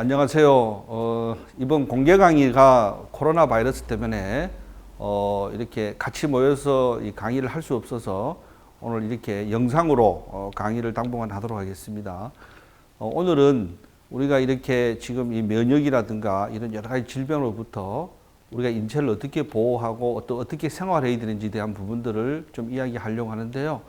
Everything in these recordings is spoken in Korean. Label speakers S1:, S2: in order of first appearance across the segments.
S1: 안녕하세요. 어, 이번 공개 강의가 코로나 바이러스 때문에 어, 이렇게 같이 모여서 이 강의를 할 수 없어서 오늘 이렇게 영상으로 어, 강의를 당분간 하도록 하겠습니다. 어, 오늘은 우리가 이렇게 지금 이 면역이라든가 이런 여러 가지 질병으로부터 우리가 인체를 어떻게 보호하고 또 어떻게 생활해야 되는지에 대한 부분들을 좀 이야기하려고 하는데요.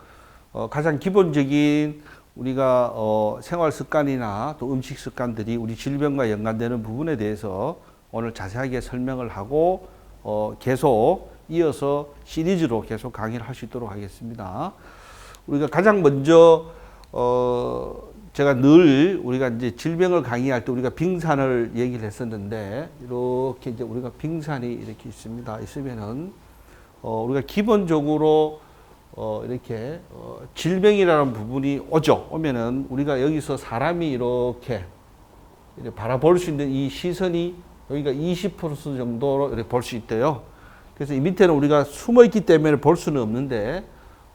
S1: 어, 가장 기본적인 우리가 어, 생활 습관이나 또 음식 습관들이 우리 질병과 연관되는 부분에 대해서 오늘 자세하게 설명을 하고 어, 계속 이어서 시리즈로 계속 강의를 할 수 있도록 하겠습니다. 우리가 가장 먼저 어, 제가 늘 우리가 이제 질병을 강의할 때 우리가 빙산을 얘기를 했었는데 이렇게 이제 우리가 빙산이 이렇게 있습니다. 있으면은 어, 우리가 기본적으로 어, 이렇게 어, 질병이라는 부분이 오죠. 오면은 우리가 여기서 사람이 이렇게, 이렇게 바라볼 수 있는 이 시선이 여기가 20% 정도로 이렇게 볼 수 있대요. 그래서 이 밑에는 우리가 숨어 있기 때문에 볼 수는 없는데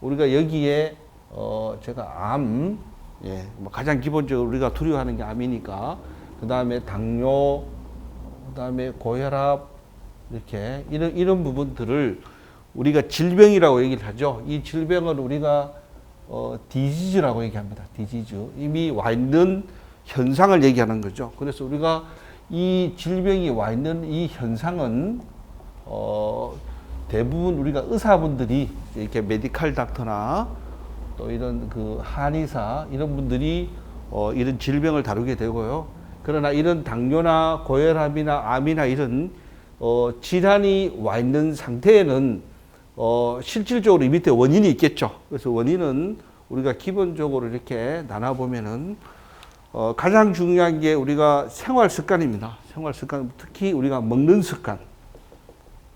S1: 우리가 여기에 어, 제가 암, 예, 뭐 가장 기본적으로 우리가 두려워하는 게 암이니까 그 다음에 당뇨, 그 다음에 고혈압 이렇게 이런 이런 부분들을 우리가 질병이라고 얘기를 하죠. 이 질병은 우리가 어, 디지즈라고 얘기합니다. 디지즈. 이미 와 있는 현상을 얘기하는 거죠. 그래서 우리가 이 질병이 와 있는 이 현상은 어, 대부분 우리가 의사분들이 이렇게 메디칼 닥터나 또 이런 그 한의사 이런 분들이 어, 이런 질병을 다루게 되고요. 그러나 이런 당뇨나 고혈압이나 암이나 이런 어, 질환이 와 있는 상태에는 어, 실질적으로 이 밑에 원인이 있겠죠. 그래서 원인은 우리가 기본적으로 이렇게 나눠보면은 어, 가장 중요한 게 우리가 생활 습관입니다. 생활 습관, 특히 우리가 먹는 습관.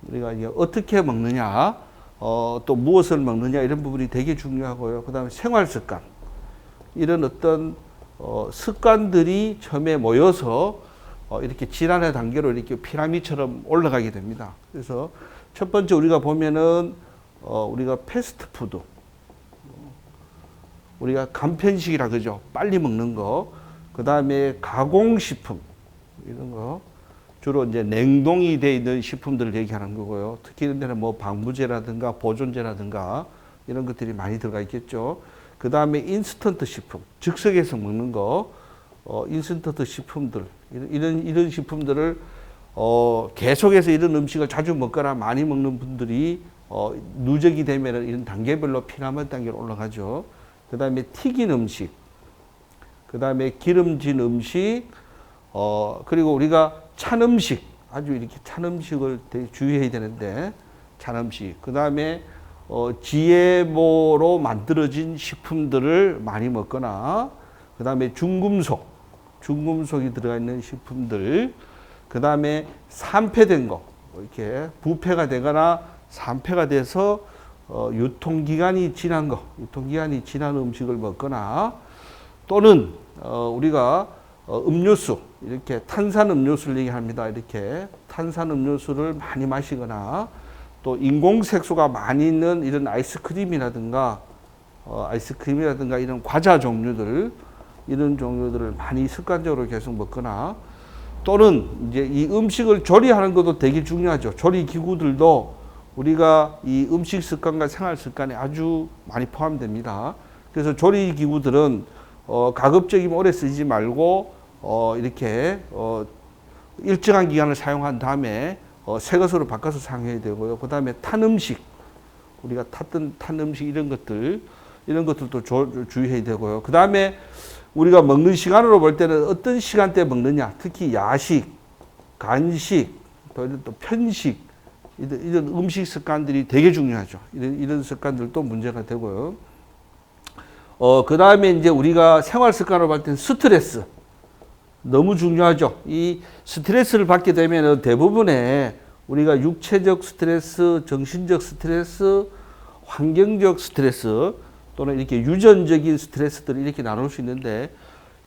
S1: 우리가 이제 어떻게 먹느냐, 어, 또 무엇을 먹느냐 이런 부분이 되게 중요하고요. 그 다음에 생활 습관. 이런 어떤 어, 습관들이 처음에 모여서 어, 이렇게 질환의 단계로 이렇게 피라미처럼 올라가게 됩니다. 그래서 첫 번째 우리가 보면은 어, 우리가 패스트푸드, 우리가 간편식이라 그죠. 빨리 먹는 거. 그 다음에 가공식품 이런 거 주로 이제 냉동이 돼 있는 식품들을 얘기하는 거고요. 특히 이런 데는 뭐 방부제라든가 보존제라든가 이런 것들이 많이 들어가 있겠죠. 그 다음에 인스턴트 식품, 즉석에서 먹는 거, 어, 인스턴트 식품들 이런, 이런 식품들을 어, 계속해서 이런 음식을 자주 먹거나 많이 먹는 분들이 어, 누적이 되면 이런 단계별로 피라미드 단계로 올라가죠. 그 다음에 튀긴 음식, 그 다음에 기름진 음식, 어, 그리고 우리가 찬 음식, 아주 이렇게 찬 음식을 되게 주의해야 되는데, 찬 음식. 그 다음에 어, GMO로 만들어진 식품들을 많이 먹거나, 그 다음에 중금속, 중금속이 들어가 있는 식품들, 그 다음에 산패된 거, 이렇게 부패가 되거나 산패가 돼서 어, 유통기간이 지난 거, 유통기간이 지난 음식을 먹거나 또는 어, 우리가 어, 음료수, 이렇게 탄산 음료수를 얘기합니다. 이렇게 탄산 음료수를 많이 마시거나 또 인공색소가 많이 있는 이런 아이스크림이라든가 어, 아이스크림이라든가 이런 과자 종류들 이런 종류들을 많이 습관적으로 계속 먹거나 또는 이제 이 음식을 조리하는 것도 되게 중요하죠. 조리 기구들도 우리가 이 음식 습관과 생활 습관에 아주 많이 포함됩니다. 그래서 조리 기구들은 어, 가급적이면 오래 쓰지 말고 어, 이렇게 어, 일정한 기간을 사용한 다음에 어, 새 것으로 바꿔서 사용해야 되고요. 그 다음에 탄 음식 우리가 탔던 탄 음식 이런 것들 이런 것들도 조, 주의해야 되고요. 그 다음에 우리가 먹는 시간으로 볼 때는 어떤 시간대에 먹느냐, 특히 야식, 간식, 또 편식, 이런, 이런 음식 습관들이 되게 중요하죠. 이런, 이런 습관들도 문제가 되고요. 어, 그 다음에 이제 우리가 생활 습관으로 볼 때는 스트레스. 너무 중요하죠. 이 스트레스를 받게 되면 대부분의 우리가 육체적 스트레스, 정신적 스트레스, 환경적 스트레스, 또는 이렇게 유전적인 스트레스들을 이렇게 나눌 수 있는데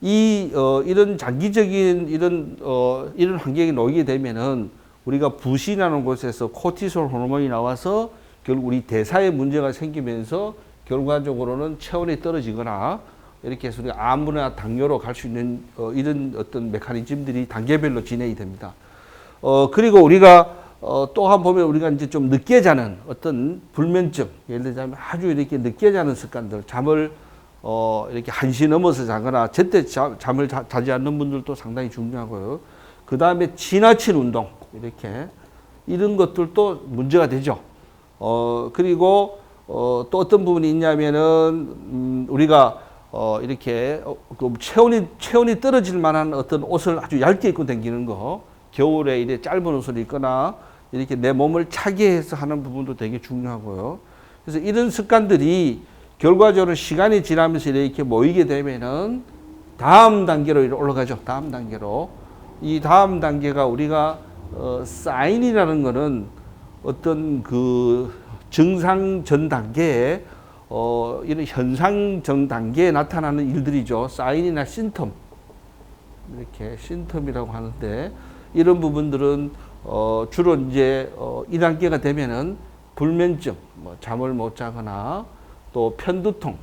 S1: 이 어, 이런 장기적인 이런 어, 이런 환경에 놓이게 되면은 우리가 부신하는 곳에서 코티솔 호르몬이 나와서 결국 우리 대사에 문제가 생기면서 결과적으로는 체온이 떨어지거나 이렇게 해서 우리가 아무나 당뇨로 갈 수 있는 어, 이런 어떤 메커니즘들이 단계별로 진행이 됩니다. 어, 그리고 우리가 어, 또한번 보면 우리가 이제 좀 늦게 자는 어떤 불면증, 예를 들자면 아주 이렇게 늦게 자는 습관들, 잠을 어, 이렇게 한시 넘어서 자거나 제때 자, 잠을 자, 자지 않는 분들도 상당히 중요하고요. 그 다음에 지나친 운동, 이렇게 이런 것들도 문제가 되죠. 어, 그리고 어, 또 어떤 부분이 있냐면은 음, 우리가 어, 이렇게 어, 그 체온이 체온이 떨어질 만한 어떤 옷을 아주 얇게 입고 다니는 거, 겨울에 이래 짧은 옷을 입거나 이렇게 내 몸을 차게 해서 하는 부분도 되게 중요하고요. 그래서 이런 습관들이 결과적으로 시간이 지나면서 이렇게 모이게 되면은 다음 단계로 올라가죠. 다음 단계로. 이 다음 단계가 우리가 어, 사인이라는 거는 어떤 그 증상 전 단계에 어, 이런 현상 전 단계에 나타나는 일들이죠. 사인이나 신텀. 이렇게 신텀이라고 하는데 이런 부분들은 어, 주로 이제 어, 2단계가 되면은 불면증, 뭐 잠을 못 자거나 또 편두통,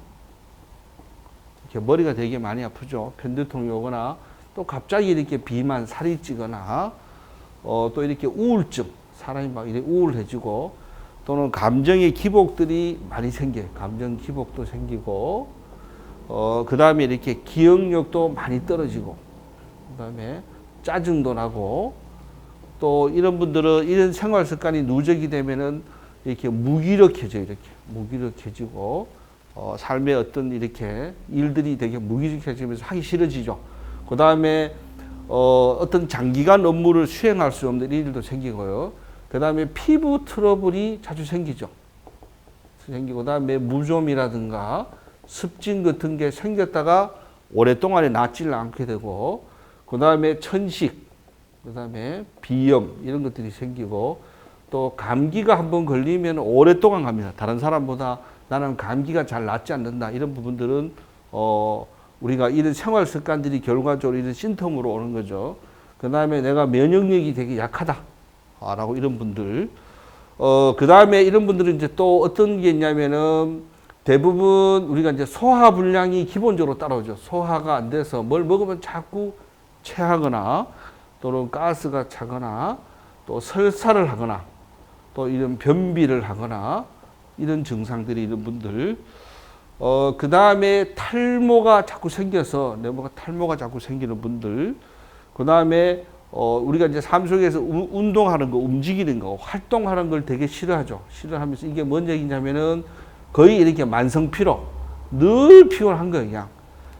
S1: 이렇게 머리가 되게 많이 아프죠. 편두통이 오거나 또 갑자기 이렇게 비만, 살이 찌거나 어, 또 이렇게 우울증, 사람이 막 이렇게 우울해지고 또는 감정의 기복들이 많이 생겨요. 감정 기복도 생기고 어, 그 다음에 이렇게 기억력도 많이 떨어지고 그 다음에 짜증도 나고 또 이런 분들은 이런 생활 습관이 누적이 되면은 이렇게 무기력해져 이렇게 무기력해지고 어, 삶의 어떤 이렇게 일들이 되게 무기력해지면서 하기 싫어지죠. 그 다음에 어, 어떤 장기간 업무를 수행할 수 없는 일도 생기고요. 그 다음에 피부 트러블이 자주 생기죠. 생기고 그 다음에 무좀이라든가 습진 같은 게 생겼다가 오랫동안에 낫지를 않게 되고 그 다음에 천식 그 다음에 비염 이런 것들이 생기고 또 감기가 한번 걸리면 오랫동안 갑니다. 다른 사람보다 나는 감기가 잘 낫지 않는다. 이런 부분들은 어 우리가 이런 생활 습관들이 결과적으로 이런 신텀으로 오는 거죠. 그 다음에 내가 면역력이 되게 약하다. 아, 라고 이런 분들. 어, 그 다음에 이런 분들은 이제 또 어떤 게 있냐면은 대부분 우리가 이제 소화 불량이 기본적으로 따라오죠. 소화가 안 돼서 뭘 먹으면 자꾸 체하거나 또는 가스가 차거나 또 설사를 하거나 또 이런 변비를 하거나 이런 증상들이 있는 분들. 어, 그 다음에 탈모가 자꾸 생겨서 내모가 탈모가 자꾸 생기는 분들. 그 다음에 어, 우리가 이제 삶 속에서 우, 운동하는 거, 움직이는 거, 활동하는 걸 되게 싫어하죠. 싫어하면서 이게 뭔 얘기냐면은 거의 이렇게 만성 피로, 늘 피곤한 거예요, 그냥.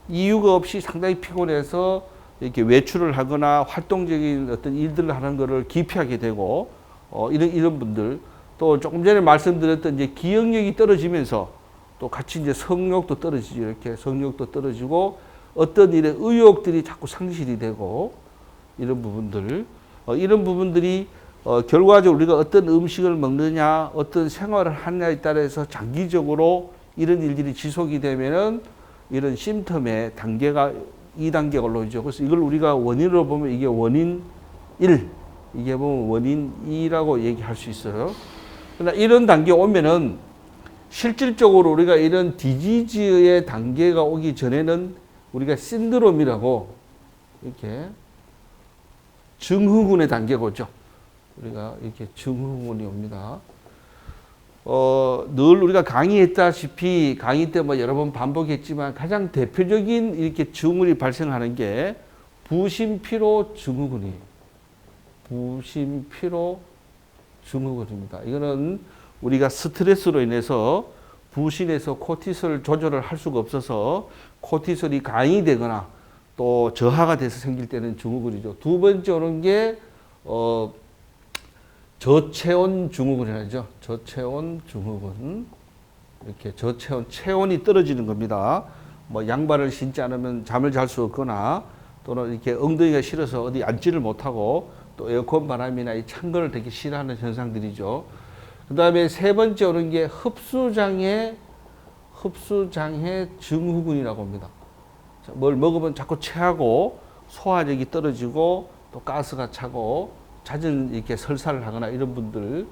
S1: 이유가 없이 상당히 피곤해서 이렇게 외출을 하거나 활동적인 어떤 일들을 하는 거를 기피하게 되고, 어, 이런, 이런 분들. 또 조금 전에 말씀드렸던 이제 기억력이 떨어지면서 또 같이 이제 성욕도 떨어지죠. 이렇게 성욕도 떨어지고 어떤 일에 의욕들이 자꾸 상실이 되고 이런 부분들 어, 이런 부분들이 어, 결과적으로 우리가 어떤 음식을 먹느냐 어떤 생활을 하느냐에 따라서 장기적으로 이런 일들이 지속이 되면은 이런 심텀의 단계가 2단계가 올라오죠. 그래서 이걸 우리가 원인으로 보면 이게 원인 1, 이게 보면 원인 2라고 얘기할 수 있어요. 그러나 이런 단계 오면은 실질적으로 우리가 이런 디지즈의 단계가 오기 전에는 우리가 신드롬이라고 이렇게 증후군의 단계가 오죠. 우리가 이렇게 증후군이 옵니다. 어, 늘 우리가 강의했다시피 강의 때 뭐 여러 번 반복했지만 가장 대표적인 이렇게 증후군이 발생하는 게 부심피로 증후군이에요. 부심피로 증후군입니다. 이거는 우리가 스트레스로 인해서 부신에서 코티솔 조절을 할 수가 없어서 코티솔이 강이 되거나 또 저하가 돼서 생길 때는 증후군이죠. 두 번째 오는 게 어, 저체온 증후군이라죠. 저체온 증후군. 이렇게 저체온 체온이 떨어지는 겁니다. 뭐 양말을 신지 않으면 잠을 잘 수 없거나 또는 이렇게 엉덩이가 싫어서 어디 앉지를 못하고 또 에어컨 바람이나 이 찬 거를 되게 싫어하는 현상들이죠. 그 다음에 세 번째 오는 게 흡수장애, 흡수장애 증후군이라고 합니다. 뭘 먹으면 자꾸 체하고 소화력이 떨어지고 또 가스가 차고 잦은 이렇게 설사를 하거나 이런 분들.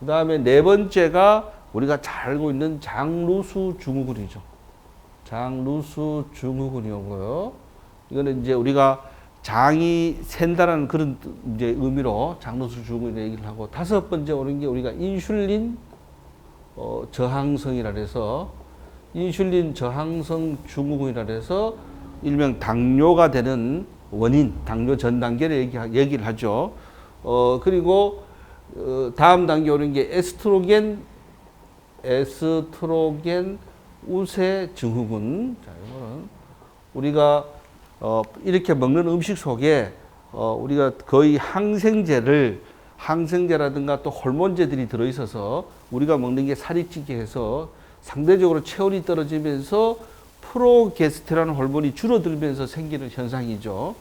S1: 그 다음에 네 번째가 우리가 잘 알고 있는 장루수 증후군이죠. 장루수 증후군이 오고요. 이거는 이제 우리가 장이 샌다라는 그런 뜻- 이제 의미로 장루수 증후군 얘기를 하고 다섯 번째 오는 게 우리가 인슐린 어, 저항성이라 해서 인슐린 저항성 증후군이라 해서 일명 당뇨가 되는 원인, 당뇨 전 단계를 얘기, 얘기를 하죠. 어, 그리고 어, 다음 단계 오는 게 에스트로겐, 에스트로겐 우세 증후군. 자, 이거는 우리가 어, 이렇게 먹는 음식 속에 어, 우리가 거의 항생제를 항생제라든가 또 호르몬제들이 들어있어서 우리가 먹는 게 살이 찌게 해서 상대적으로 체온이 떨어지면서 프로게스테론 호르몬이 줄어들면서 생기는 현상이죠.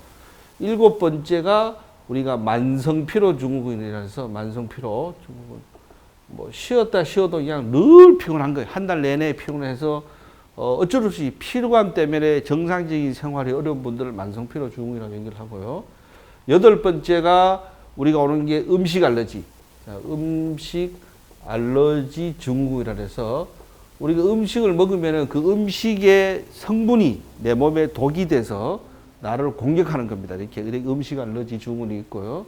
S1: 일곱 번째가 우리가 만성피로 증후군이라서 만성피로 증후군. 뭐 쉬었다 쉬어도 그냥 늘 피곤한 거예요. 한 달 내내 피곤해서 어, 어쩔 수 없이 피로감 때문에 정상적인 생활이 어려운 분들을 만성피로 증후군이라고 얘기를 하고요. 여덟 번째가 우리가 오는 게 음식 알러지. 자, 음식 알러지 증후군이라 해서 우리가 음식을 먹으면은 그 음식의 성분이 내 몸에 독이 돼서 나를 공격하는 겁니다. 이렇게 이렇게 음식 알러지 증후군이 있고요.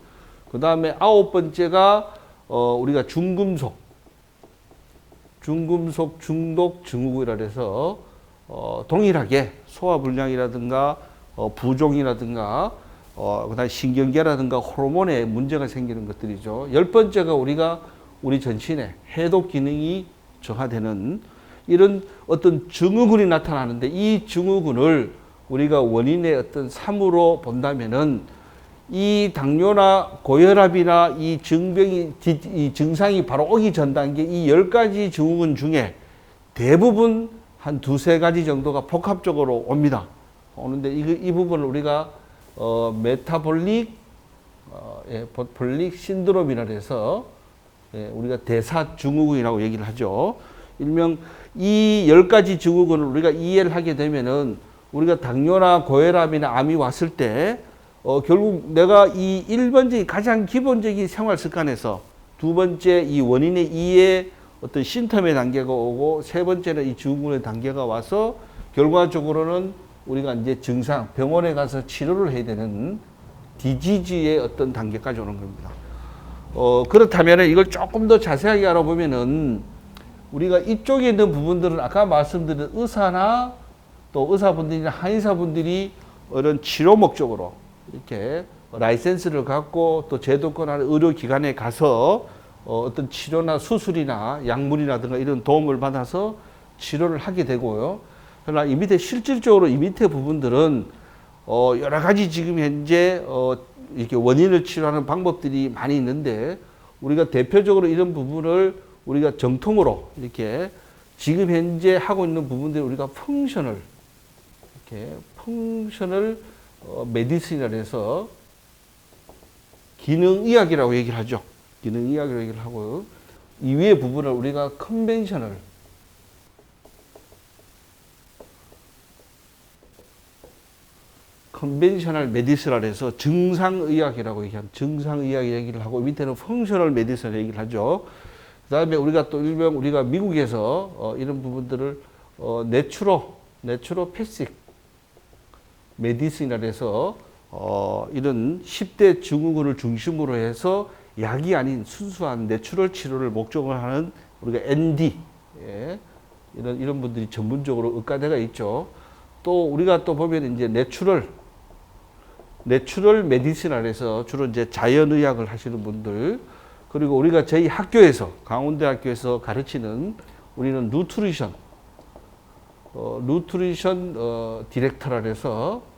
S1: 그 다음에 아홉 번째가 어, 우리가 중금속, 중금속 중독 증후군이라 해서 어, 동일하게 소화불량이라든가 어, 부종이라든가 어, 그다음 신경계라든가 호르몬에 문제가 생기는 것들이죠. 열 번째가 우리가 우리 전신에 해독 기능이 저하되는 이런 어떤 증후군이 나타나는데 이 증후군을 우리가 원인의 어떤 삶으로 본다면은 이 당뇨나 고혈압이나 이 증병이 디- 이 증상이 바로 오기 전 단계 이 열 가지 증후군 중에 대부분 한 두세 가지 정도가 복합적으로 옵니다. 오는데 이, 이 부분을 우리가 어, 메타볼릭 어, 예, 볼릭 신드롬이라 해서 예, 우리가 대사 증후군이라고 얘기를 하죠. 일명 이 열 가지 증후군을 우리가 이해를 하게 되면은 우리가 당뇨나 고혈압이나 암이 왔을 때 어, 결국 내가 이 1번째 가장 기본적인 생활 습관에서 두 번째 이 원인의 이해 어떤 신텀의 단계가 오고 세 번째는 이 증후군의 단계가 와서 결과적으로는 우리가 이제 증상 병원에 가서 치료를 해야 되는 디지즈의 어떤 단계까지 오는 겁니다. 어, 그렇다면 이걸 조금 더 자세하게 알아보면은 우리가 이쪽에 있는 부분들은 아까 말씀드린 의사나 또 의사분들이나 한의사분들이 이런 치료 목적으로 이렇게 라이센스를 갖고 또 제도권 안에 의료기관에 가서 어, 어떤 치료나 수술이나 약물이라든가 이런 도움을 받아서 치료를 하게 되고요. 그러나 이 밑에 실질적으로 이 밑에 부분들은 어, 여러 가지 지금 현재 어, 이렇게 원인을 치료하는 방법들이 많이 있는데 우리가 대표적으로 이런 부분을 우리가 정통으로 이렇게 지금 현재 하고 있는 부분들 우리가 펑셔널 이렇게 펑셔널 어, 메디슨이라 해서 기능의학이라고 얘기를 하죠. 기능의학이라고 얘기를 하고 이 위에 부분을 우리가 컨벤셔널 컨벤셔널 메디스라 해서 증상의학이라고 얘기한 증상의학 얘기를 하고 밑에는 펑셔널 메디슨 얘기를 하죠. 그 다음에 우리가 또 일명 우리가 미국에서 어, 이런 부분들을 어, 내추로 내추로 패식 메디슨이라 해서 어, 이런 10대 증후군을 중심으로 해서 약이 아닌 순수한 내추럴 치료를 목적으로 하는 우리가 ND 예, 이런 이런 분들이 전문적으로 의과대가 있죠. 또 우리가 또 보면 이제 내추럴 내추럴 메디슨이라 해서 주로 이제 자연의학을 하시는 분들 그리고 우리가 저희 학교에서 강원대학교에서 가르치는 우리는 누트리션 어, 누트리션 어, 디렉터라 해서 어,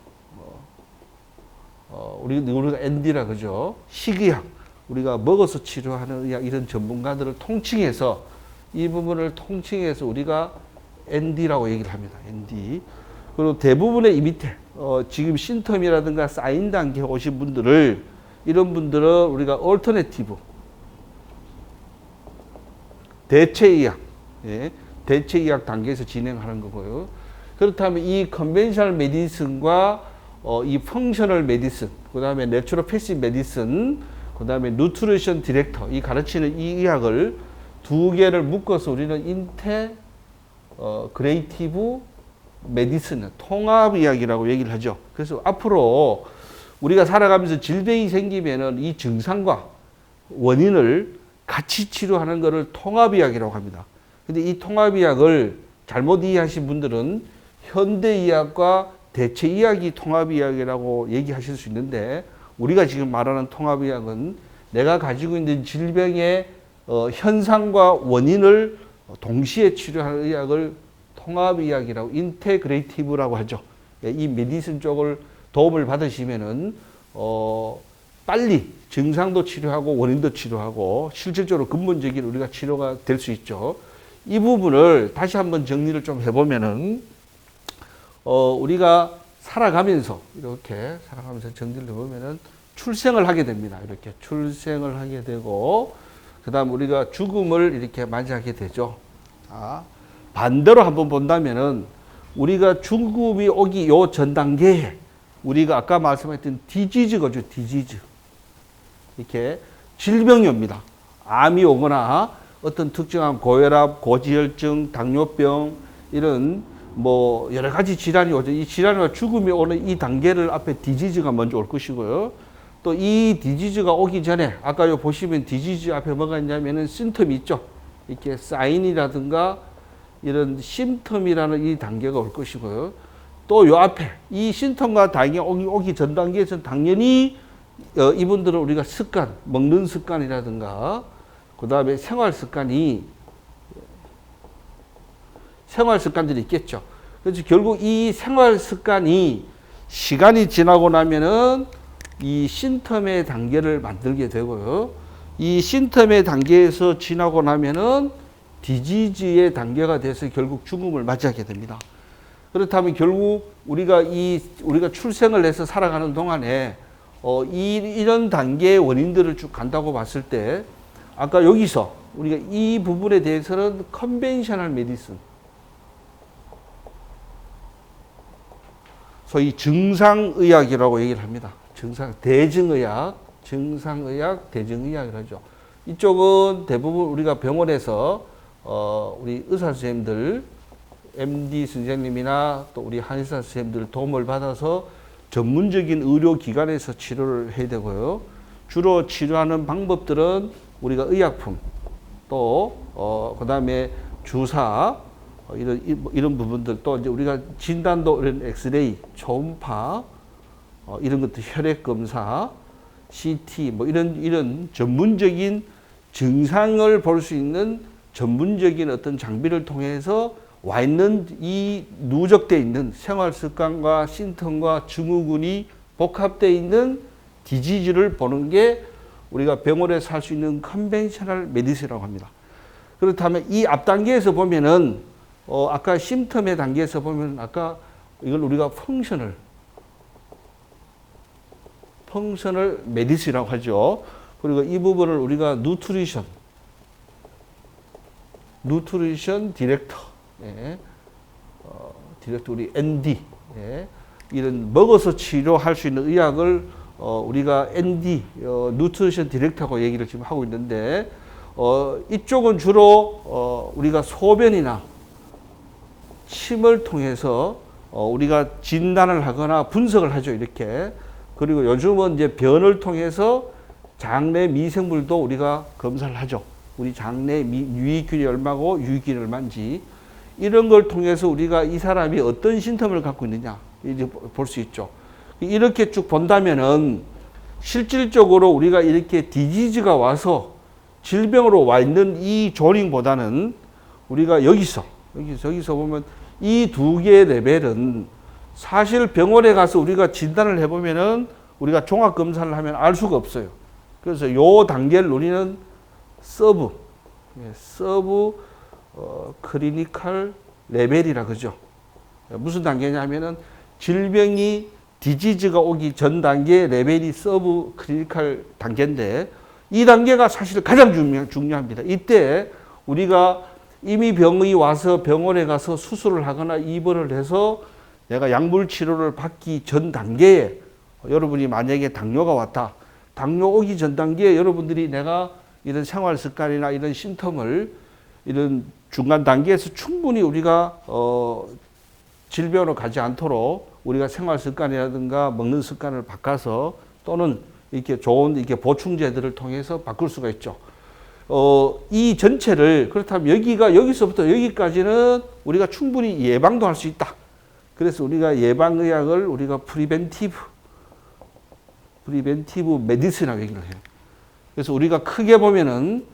S1: 어, 우리 우리가 ND라 그죠 식의학 우리가 먹어서 치료하는 의학 이런 전문가들을 통칭해서 이 부분을 통칭해서 우리가 ND라고 얘기를 합니다. ND 그리고 대부분의 이 밑에 어, 지금 신텀이라든가 사인 단계 오신 분들을 이런 분들은 우리가 얼터네티브 대체의학 예, 대체의학 단계에서 진행하는 거고요. 그렇다면 이 컨벤셔널 메디슨과 어, 이 펑셔널 메디슨, 그 다음에 내추럴 패시 메디슨, 그 다음에 누트리션 디렉터, 이 가르치는 이 의학을 두 개를 묶어서 우리는 인테 어, 그레이티브 메디슨, 통합 의학이라고 얘기를 하죠. 그래서 앞으로 우리가 살아가면서 질병이 생기면은 이 증상과 원인을 같이 치료하는 것을 통합 의학이라고 합니다. 근데 이 통합 의학을 잘못 이해하신 분들은 현대 의학과 대체 의학이 통합 의학이라고 얘기하실 수 있는데 우리가 지금 말하는 통합 의학은 내가 가지고 있는 질병의 어, 현상과 원인을 동시에 치료하는 의학을 통합 의학이라고 인테그레이티브라고 하죠. 예, 이 메디슨 쪽을 도움을 받으시면은 어, 빨리 증상도 치료하고 원인도 치료하고 실질적으로 근본적인 우리가 치료가 될 수 있죠. 이 부분을 다시 한번 정리를 좀 해보면은 어, 우리가 살아가면서 이렇게 살아가면서 정리를 해보면은 출생을 하게 됩니다. 이렇게 출생을 하게 되고 그다음 우리가 죽음을 이렇게 맞이하게 되죠. 자, 반대로 한번 본다면은 우리가 죽음이 오기 요 전 단계에 우리가 아까 말씀했던 디지즈거죠, 디지즈. 이렇게 질병이 옵니다. 암이 오거나 어떤 특정한 고혈압, 고지혈증, 당뇨병 이런 뭐 여러 가지 질환이 오죠. 이 질환과 죽음이 오는 이 단계를 앞에 디지즈가 먼저 올 것이고요. 또 이 디지즈가 오기 전에 아까 요 보시면 디지즈 앞에 뭐가 있냐면은 심텀이 있죠. 이렇게 사인이라든가 이런 심텀이라는 이 단계가 올 것이고요. 또 요 앞에 이 심텀과 단계 오기, 오기 전 단계에서는 당연히 어, 이분들은 우리가 습관, 먹는 습관이라든가 그 다음에 생활 습관이 생활 습관들이 있겠죠. 그래서 결국 이 생활 습관이 시간이 지나고 나면은 이 신텀의 단계를 만들게 되고요. 이 신텀의 단계에서 지나고 나면은 디지즈의 단계가 돼서 결국 죽음을 맞이하게 됩니다. 그렇다면 결국 우리가 이 우리가 출생을 해서 살아가는 동안에 어, 이, 이런 단계의 원인들을 쭉 간다고 봤을 때 아까 여기서 우리가 이 부분에 대해서는 컨벤셔널 메디슨 소위 증상의학이라고 얘기를 합니다. 증상 대증의학, 증상의학, 대증의학을 하죠. 이쪽은 대부분 우리가 병원에서 어, 우리 의사 선생님들, MD 선생님이나 또 우리 한의사 선생님들 도움을 받아서 전문적인 의료 기관에서 치료를 해야 되고요. 주로 치료하는 방법들은 우리가 의약품 또 어, 그 다음에 주사 어, 이런 이- 뭐 이런 부분들 또 이제 우리가 진단도 이런 엑스레이, 초음파 어, 이런 것들 혈액 검사, CT 뭐 이런 이런 전문적인 증상을 볼 수 있는 전문적인 어떤 장비를 통해서 와 있는 이 누적돼 있는 생활 습관과 신통과 증후군이 복합돼 있는 디지즈를 보는 게 우리가 병원에서 할 수 있는 컨벤셔널 메디슨이라고 합니다. 그렇다면 이 앞 단계에서 보면은 어 아까 심텀의 단계에서 보면 아까 이걸 우리가 펑셔널 펑셔널 메디슨이라고 하죠. 그리고 이 부분을 우리가 누트리션 누트리션 디렉터 예. 어, 디렉터 우리 ND 예. 이런 먹어서 치료할 수 있는 의학을 어, 우리가 ND 어, 누트리션 디렉터라고 얘기를 지금 하고 있는데 어, 이쪽은 주로 어, 우리가 소변이나 침을 통해서 어, 우리가 진단을 하거나 분석을 하죠 이렇게. 그리고 요즘은 이제 변을 통해서 장내 미생물도 우리가 검사를 하죠. 우리 장내 미, 유익균이 얼마고 유익균이 얼마인지. 이런 걸 통해서 우리가 이 사람이 어떤 신텀을 갖고 있느냐 이제 볼 수 있죠. 이렇게 쭉 본다면은 실질적으로 우리가 이렇게 디지즈가 와서 질병으로 와 있는 이 조링보다는 우리가 여기서 여기서 여기서 보면 이 두 개의 레벨은 사실 병원에 가서 우리가 진단을 해보면은 우리가 종합 검사를 하면 알 수가 없어요. 그래서 요 단계를 우리는 서브, 예, 서브 어, 클리니컬 레벨이라 그죠. 무슨 단계냐면은 질병이 디지즈가 오기 전 단계 레벨이 서브 클리니컬 단계인데 이 단계가 사실 가장 중요, 중요합니다. 이때 우리가 이미 병이 와서 병원에 가서 수술을 하거나 입원을 해서 내가 약물 치료를 받기 전 단계에 여러분이 만약에 당뇨가 왔다. 당뇨 오기 전 단계에 여러분들이 내가 이런 생활 습관이나 이런 심텀을 이런 중간 단계에서 충분히 우리가 어 질병으로 가지 않도록 우리가 생활 습관이라든가 먹는 습관을 바꿔서 또는 이렇게 좋은 이렇게 보충제들을 통해서 바꿀 수가 있죠. 어, 이 전체를 그렇다면 여기가 여기서부터 여기까지는 우리가 충분히 예방도 할 수 있다. 그래서 우리가 예방의학을 우리가 프리벤티브, 프리벤티브 메디슨이라고 얘기를 해요. 그래서 우리가 크게 보면은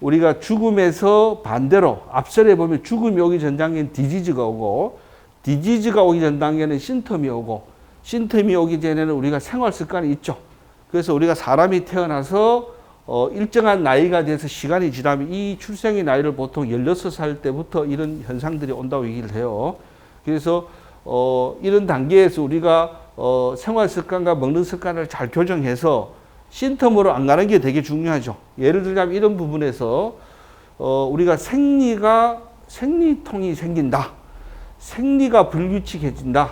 S1: 우리가 죽음에서 반대로 앞설에 보면 죽음이 오기 전 단계는 디지즈가 오고 디지즈가 오기 전 단계는 신텀이 오고 신텀이 오기 전에는 우리가 생활 습관이 있죠. 그래서 우리가 사람이 태어나서 어, 일정한 나이가 돼서 시간이 지나면 이 출생의 나이를 보통 16살 때부터 이런 현상들이 온다고 얘기를 해요. 그래서 어, 이런 단계에서 우리가 어, 생활 습관과 먹는 습관을 잘 교정해서 신텀으로 안 가는 게 되게 중요하죠. 예를 들자면 이런 부분에서 어, 우리가 생리가 생리통이 생긴다. 생리가 불규칙해진다.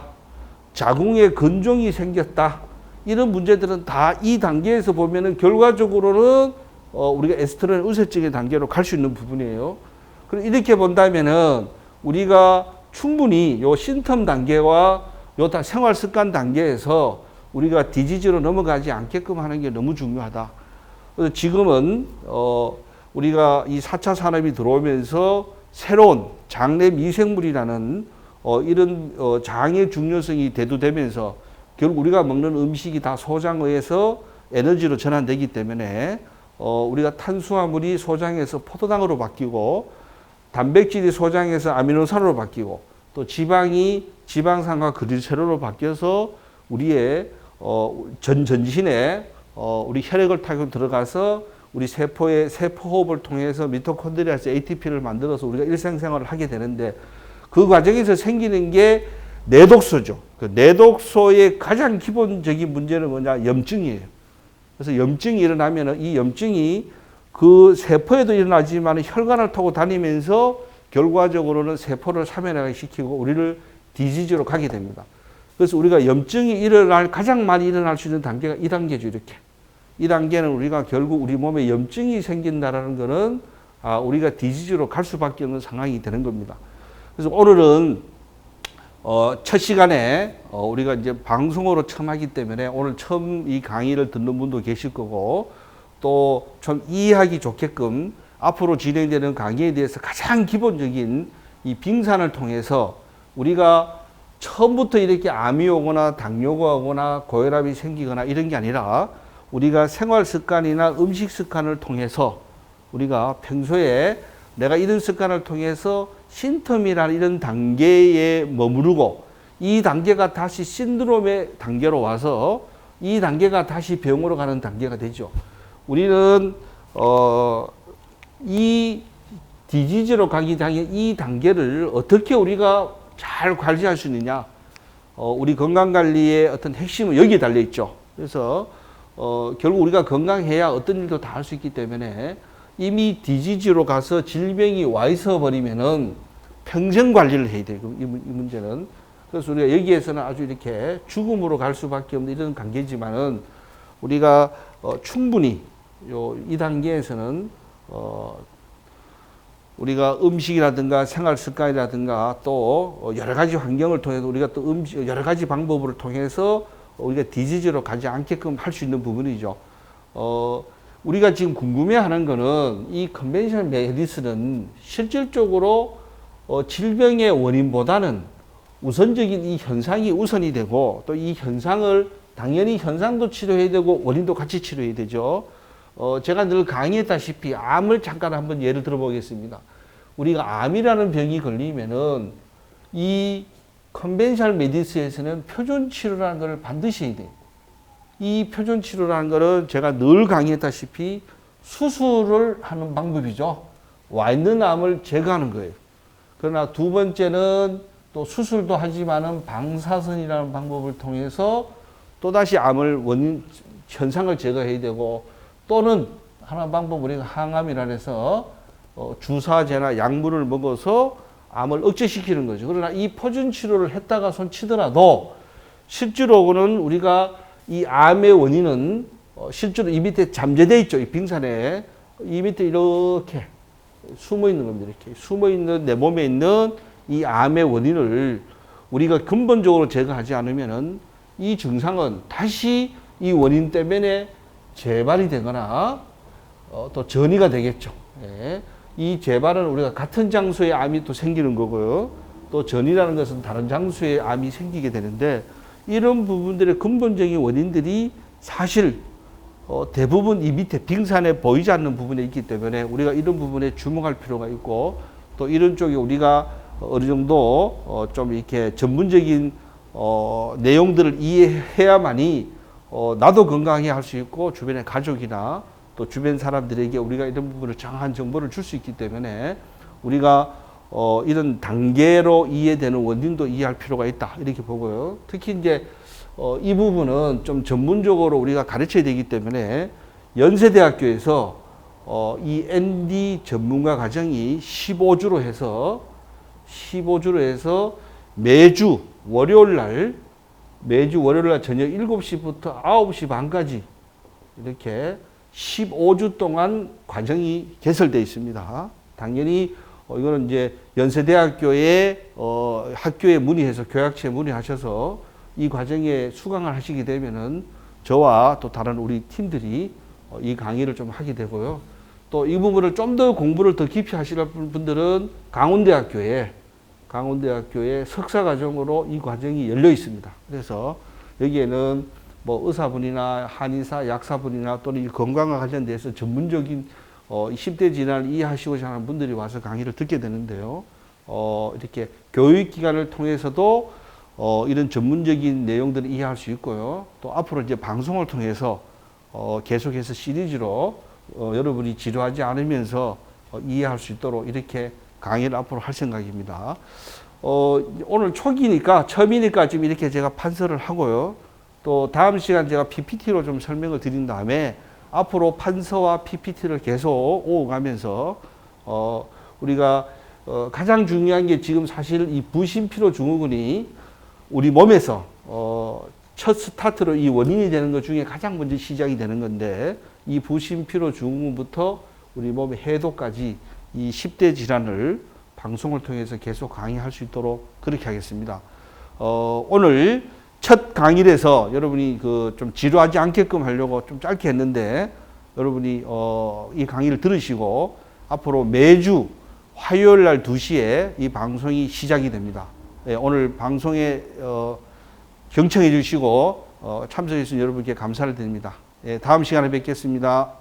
S1: 자궁에 근종이 생겼다. 이런 문제들은 다 이 단계에서 보면은 결과적으로는 어, 우리가 에스트로겐 의쇄증의 단계로 갈 수 있는 부분이에요. 그럼 이렇게 본다면은 우리가 충분히 요 신텀 단계와 요다 생활 습관 단계에서 우리가 디지즈로 넘어가지 않게끔 하는 게 너무 중요하다. 그래서 지금은 어 우리가 이 4차 산업이 들어오면서 새로운 장내 미생물이라는 어 이런 어 장의 중요성이 대두되면서 결국 우리가 먹는 음식이 다 소장에 의해서 에너지로 전환되기 때문에 어 우리가 탄수화물이 소장에서 포도당으로 바뀌고 단백질이 소장에서 아미노산으로 바뀌고 또 지방이 지방산과 그리세롤로 바뀌어서 우리의 어, 전 전신에 어, 우리 혈액을 타고 들어가서 우리 세포의 세포 호흡을 통해서 미토콘드리아에서 ATP를 만들어서 우리가 일상생활을 하게 되는데 그 과정에서 생기는 게 내독소죠. 그 내독소의 가장 기본적인 문제는 뭐냐? 염증이에요. 그래서 염증이 일어나면 이 염증이 그 세포에도 일어나지만 혈관을 타고 다니면서 결과적으로는 세포를 사면하게 시키고 우리를 디지즈로 가게 됩니다. 그래서 우리가 염증이 일어날 가장 많이 일어날 수 있는 단계가 이 단계죠 이렇게. 이 단계는 우리가 결국 우리 몸에 염증이 생긴다라는 것은 아, 우리가 디지즈로 갈 수밖에 없는 상황이 되는 겁니다. 그래서 오늘은 어, 첫 시간에 어, 우리가 이제 방송으로 처음 하기 때문에 오늘 처음 이 강의를 듣는 분도 계실 거고 또 좀 이해하기 좋게끔 앞으로 진행되는 강의에 대해서 가장 기본적인 이 빙산을 통해서 우리가 처음부터 이렇게 암이 오거나 당뇨가 오거나 고혈압이 생기거나 이런 게 아니라 우리가 생활 습관이나 음식 습관을 통해서 우리가 평소에 내가 이런 습관을 통해서 신텀이라는 이런 단계에 머무르고 이 단계가 다시 신드롬의 단계로 와서 이 단계가 다시 병으로 가는 단계가 되죠. 우리는 어, 이 디지즈로 가기 전에 이 단계를 어떻게 우리가 잘 관리할 수 있느냐. 어, 우리 건강관리의 어떤 핵심은 여기에 달려 있죠. 그래서 어, 결국 우리가 건강해야 어떤 일도 다 할 수 있기 때문에 이미 디지즈로 가서 질병이 와 있어 버리면은 평생 관리를 해야 돼요. 이, 문제는. 그래서 우리가 여기에서는 아주 이렇게 죽음으로 갈 수밖에 없는 이런 관계지만은 우리가 어, 충분히 요 이 단계에서는 어, 우리가 음식이라든가 생활 습관이라든가 또 어, 여러 가지 환경을 통해서 우리가 또 음식 여러 가지 방법을 통해서 우리가 디지즈로 가지 않게끔 할 수 있는 부분이죠. 어, 우리가 지금 궁금해하는 거는 이 컨벤셔널 메디슨은 실질적으로 어, 질병의 원인보다는 우선적인 이 현상이 우선이 되고 또 이 현상을 당연히 현상도 치료해야 되고 원인도 같이 치료해야 되죠. 어, 제가 늘 강의했다시피 암을 잠깐 한번 예를 들어보겠습니다. 우리가 암이라는 병이 걸리면은 이 컨벤셔널 메디스에서는 표준 치료라는 걸 반드시 해야 돼요. 이 표준 치료라는 거는 제가 늘 강의했다시피 수술을 하는 방법이죠. 와 있는 암을 제거하는 거예요. 그러나 두 번째는 또 수술도 하지만은 방사선이라는 방법을 통해서 또다시 암을 원인 현상을 제거해야 되고 또는 하나 방법 우리가 항암이라 해서 어, 주사제나 약물을 먹어서 암을 억제시키는 거죠. 그러나 이 표준 치료를 했다가 손 치더라도 실제로는 우리가 이 암의 원인은 어, 실제로 이 밑에 잠재돼 있죠. 이 빙산에 이 밑에 이렇게 숨어 있는 겁니다. 이렇게 숨어 있는 내 몸에 있는 이 암의 원인을 우리가 근본적으로 제거하지 않으면은 이 증상은 다시 이 원인 때문에 재발이 되거나 어, 또 전이가 되겠죠. 예. 이 재발은 우리가 같은 장소에 암이 또 생기는 거고요. 또 전이라는 것은 다른 장소에 암이 생기게 되는데 이런 부분들의 근본적인 원인들이 사실 어, 대부분 이 밑에 빙산에 보이지 않는 부분에 있기 때문에 우리가 이런 부분에 주목할 필요가 있고 또 이런 쪽에 우리가 어느 정도 어, 좀 이렇게 전문적인 어, 내용들을 이해해야만이 어, 나도 건강하게 할 수 있고 주변의 가족이나 또 주변 사람들에게 우리가 이런 부분을 정확한 정보를 줄 수 있기 때문에 우리가 어, 이런 단계로 이해되는 원인도 이해할 필요가 있다 이렇게 보고요. 특히 이제 어, 이 부분은 좀 전문적으로 우리가 가르쳐야 되기 때문에 연세대학교에서 어, 이 ND 전문가 과정이 15주로 해서 15주로 해서 매주 월요일 날 매주 월요일 날 저녁 7시부터 9시 반까지 이렇게 15주 동안 과정이 개설되어 있습니다. 당연히 어, 이거는 이제 연세대학교에 어, 학교에 문의해서 교약처에 문의하셔서 이 과정에 수강을 하시게 되면은 저와 또 다른 우리 팀들이 어, 이 강의를 좀 하게 되고요. 또 이 부분을 좀 더 공부를 더 깊이 하시는 분들은 강원대학교에 강원대학교의 석사 과정으로 이 과정이 열려 있습니다. 그래서 여기에는 뭐 의사분이나 한의사, 약사분이나 또는 이 건강과 관련돼서 전문적인 어, 이 10대 질환을 이해하시고자 하는 분들이 와서 강의를 듣게 되는데요. 어, 이렇게 교육기관을 통해서도 어, 이런 전문적인 내용들을 이해할 수 있고요. 또 앞으로 이제 방송을 통해서 어, 계속해서 시리즈로 어, 여러분이 지루하지 않으면서 어, 이해할 수 있도록 이렇게 강의를 앞으로 할 생각입니다. 어, 오늘 초기니까 처음이니까 지금 이렇게 제가 판서를 하고요. 또 다음 시간 제가 PPT로 좀 설명을 드린 다음에 앞으로 판서와 PPT를 계속 오가면서 어, 우리가 어, 가장 중요한 게 지금 사실 이 부신피로 증후군이 우리 몸에서 어, 첫 스타트로 이 원인이 되는 것 중에 가장 먼저 시작이 되는 건데 이 부신 피로 증후군부터 우리 몸의 해독까지 이 10대 질환을 방송을 통해서 계속 강의할 수 있도록 그렇게 하겠습니다. 어, 오늘 첫 강의에서 여러분이 그 좀 지루하지 않게끔 하려고 좀 짧게 했는데 여러분이 어, 이 강의를 들으시고 앞으로 매주 화요일 날 2시에 이 방송이 시작이 됩니다. 예, 오늘 방송에 어, 경청해 주시고 어, 참석해 주신 여러분께 감사를 드립니다. 예, 다음 시간에 뵙겠습니다.